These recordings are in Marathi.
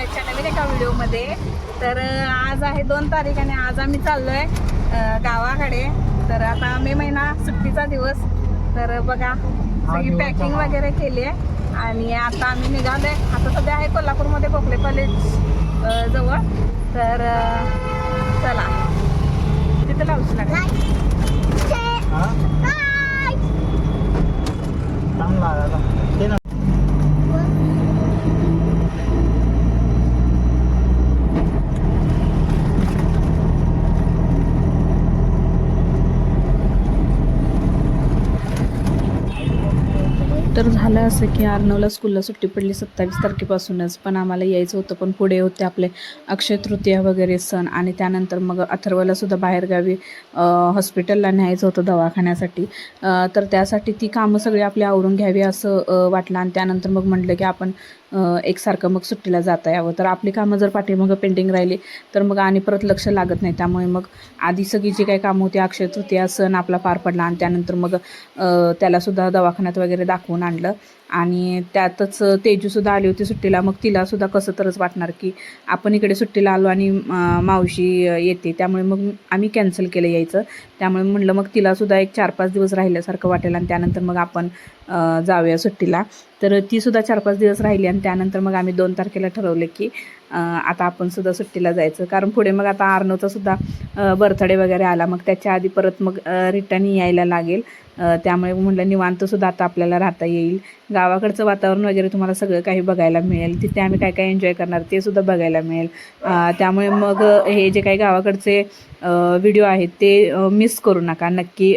आपल्या चॅनल एका व्हिडिओमध्ये. तर आज आहे दोन तारीख आणि आज आम्ही चाललोय अं, गावाकडे. तर आता मे महिना सुट्टीचा दिवस. तर बघा सगळी पॅकिंग. वगैरे केली आहे. आणि आता आम्ही निघालोय. आता सध्या आहे कोल्हापूरमध्ये गोखले कॉलेज जवळ. तर चला. तिथे लावूच लागेल हा? चांगला आहे आता. ते ना तर झालं असं की आर्नवला स्कूलला सुट्टी पडली सत्तावीस तारखेपासूनच पण आम्हाला यायचं होतं पण पुढे होते आपले अक्षय तृतीया वगैरे सण आणि त्यानंतर मग अथर्वला सुद्धा बाहेरगावी हॉस्पिटलला न्यायचं होतं दवाखान्यासाठी. तर त्यासाठी ती कामं सगळी आपली आवरून घ्यावी असं वाटलं आणि त्यानंतर मग म्हटलं की आपण एकसारखं मग सुट्टीला जाता यावं. तर आपली कामं जर पाठीमागं पेंडिंग राहिली तर मग आणि परत लक्ष लागत नाही. त्यामुळे मग आधी सगळी जी काही कामं होती अक्षय तृतीया सण आपला पार पडला आणि त्यानंतर मग त्यालासुद्धा दवाखान्यात वगैरे दाखवून आणलं. आणि त्यातच तेजूसुद्धा आली होती सुट्टीला. मग तिलासुद्धा कसं तरच वाटणार की आपण इकडे सुट्टीला आलो आणि मावशी येते. त्यामुळे मग आम्ही कॅन्सल केलं यायचं. त्यामुळे म्हणलं मग तिलासुद्धा एक चार पाच दिवस राहिल्यासारखं वाटेल आणि त्यानंतर मग आपण जाऊया सुट्टीला. तर तीसुद्धा चार पाच दिवस राहिली आणि त्यानंतर मग आम्ही दोन तारखेला ठरवले की आता आपण सुद्धा सुट्टीला जायचं. कारण पुढे मग आता आर्नोचा सुद्धा बर्थडे वगैरे आला. मग त्याच्या आधी परत मग रिटर्न यायला लागेल. त्यामुळे म्हटलं निवांतसुद्धा आता आपल्याला राहता येईल. गावाकडचं वातावरण वगैरे तुम्हाला सगळं काही बघायला मिळेल. तिथे आम्ही काय काय एन्जॉय करणार ते सुद्धा बघायला मिळेल. त्यामुळे मग हे जे काही गावाकडचे व्हिडिओ आहेत ते मिस करू नका. नक्की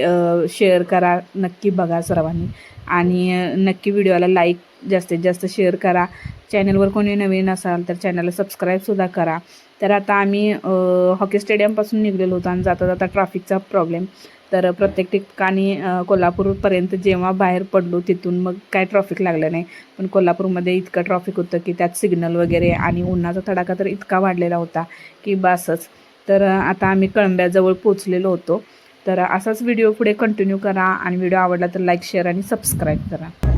शेअर करा. नक्की बघा सर्वांनी. आणि नक्की व्हिडिओला लाईक जास्तीत जास्त शेअर करा. चॅनलवर कोणी नवीन असाल तर चॅनलला सबस्क्राईबसुद्धा करा. तर आता आम्ही हॉकी स्टेडियमपासून निघलेलो होतो आणि जाता जाता ट्रॅफिकचा प्रॉब्लेम. तर प्रत्येक ठिकाणी कोल्हापूरपर्यंत जेव्हा बाहेर पडलो तिथून मग काय ट्रॉफिक लागलं नाही. पण कोल्हापूरमध्ये इतकं ट्रॉफिक होतं की त्यात सिग्नल वगैरे आणि उन्हाचा तडाखा तर इतका वाढलेला होता की बासच. तर आता आम्ही कळंब्याजवळ पोचलेलो होतो. तर असाच व्हिडिओ पुढे कंटिन्यू करा. आणि व्हिडिओ आवडला तर लाईक शेअर आणि सबस्क्राईब करा.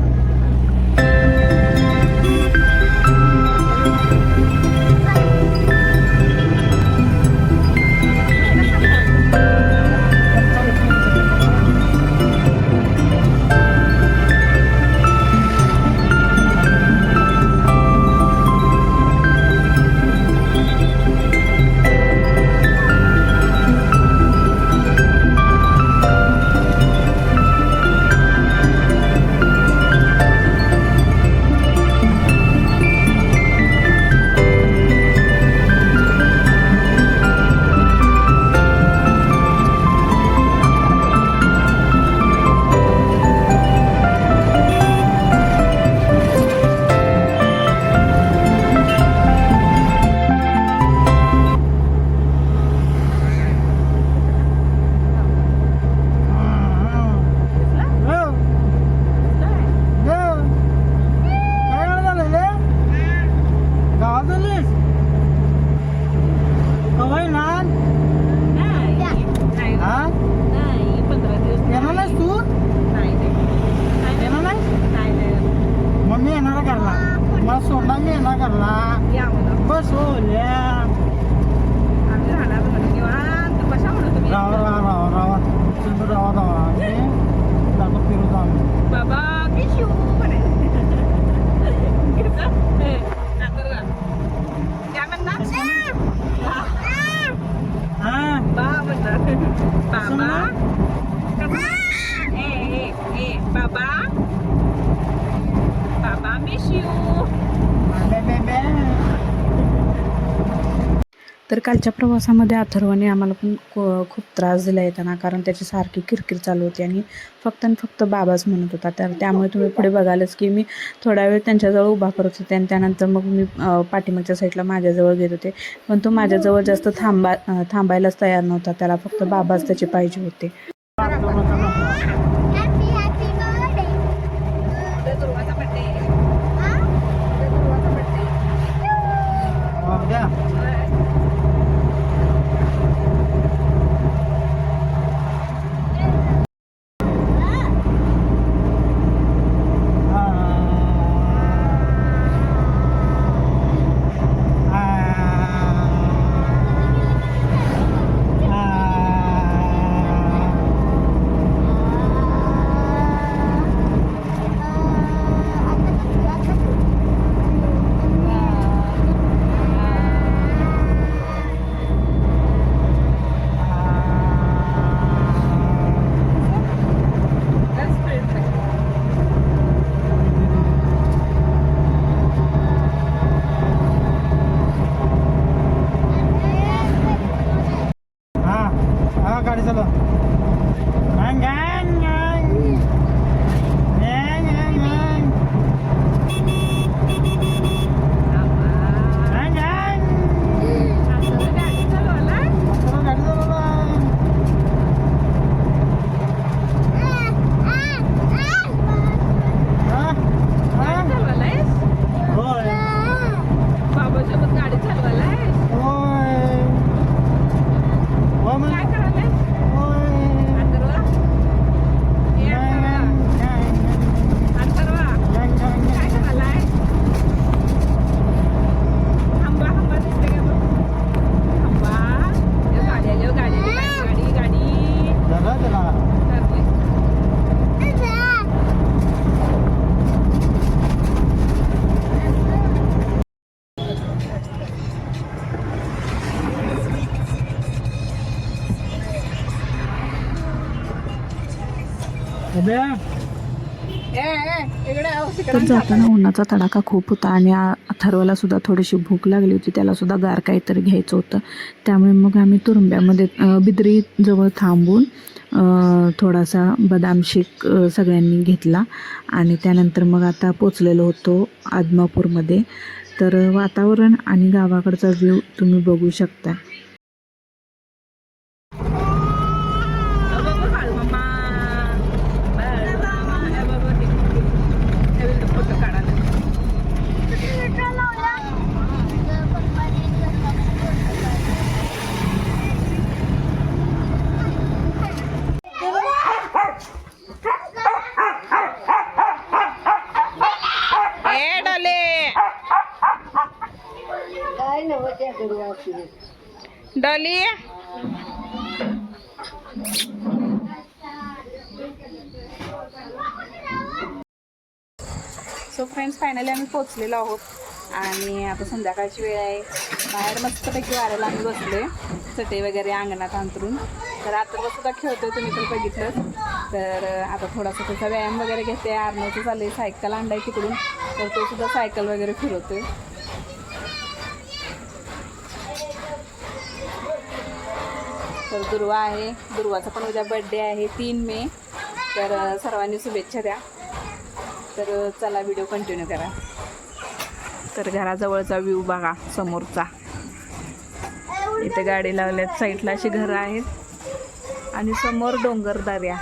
तर कालच्या प्रवासामध्ये अथर्वने आम्हाला पण खूप त्रास दिला येताना कारण त्याची सारखी किरकिर चालू होती आणि फक्त आणि फक्त बाबाच म्हणत होता. तर त्यामुळे तुम्ही पुढे बघालच की मी थोडा वेळ त्यांच्याजवळ उभा करत होते आणि त्यानंतर मग मी पाठीमागच्या साईडला माझ्याजवळ घेत होते. पण तो माझ्याजवळ जास्त थांबा थांबायलाच तयार नव्हता. त्याला फक्त बाबाच त्याचे पाहिजे होते. तर. जाताना उन्हाचा तडाखा खूप होता आणि अथर्वला सुद्धा थोडीशी भूक लागली होती त्याला सुद्धा गार काहीतरी घ्यायचं होतं. त्यामुळे मग आम्ही तुरुंब्यामध्ये बिद्री जवळ थांबून थोडासा बदाम शेक सगळ्यांनी घेतला. आणि त्यानंतर मग आता पोचलेलो होतो आदमापूरमध्ये. तर वातावरण आणि गावाकडचा व्ह्यू तुम्ही बघू शकता अ, बघ, बाळ मामा. बाळ मामा. ए, बघ, बघ, हे, हे, हे, फोटो काढायला. ए, डाले. डॉली सो फ्रेंड्स फायनली आम्ही पोचलेलो आहोत. आणि आता संध्याकाळची वेळ आहे. बाहेर मस्तपैकी वाऱ्याला आम्ही बसले चटे वगैरे अंगणात अंतरून तर आता सुद्धा खेळतोय तुम्ही तर बघितलं तर आता थोडासा त्याचा व्यायाम वगैरे घेते. आर्नवचं आहे सायकल आणलाय तिकडून. तर तो सुद्धा सायकल वगैरे फिरवतोय. तर दुर्वा आहे. दुर्वाचा पण उद्या बड्डे आहे तीन मे. तर सर्वांनी शुभेच्छा द्या. तर चला व्हिडिओ कंटिन्यू करा. तर घराजवळचा व्ह्यू बघा समोरचा. इथे गाडी लावल्यात साईडला अशी घरं आहेत. आणि समोर डोंगरदऱ्या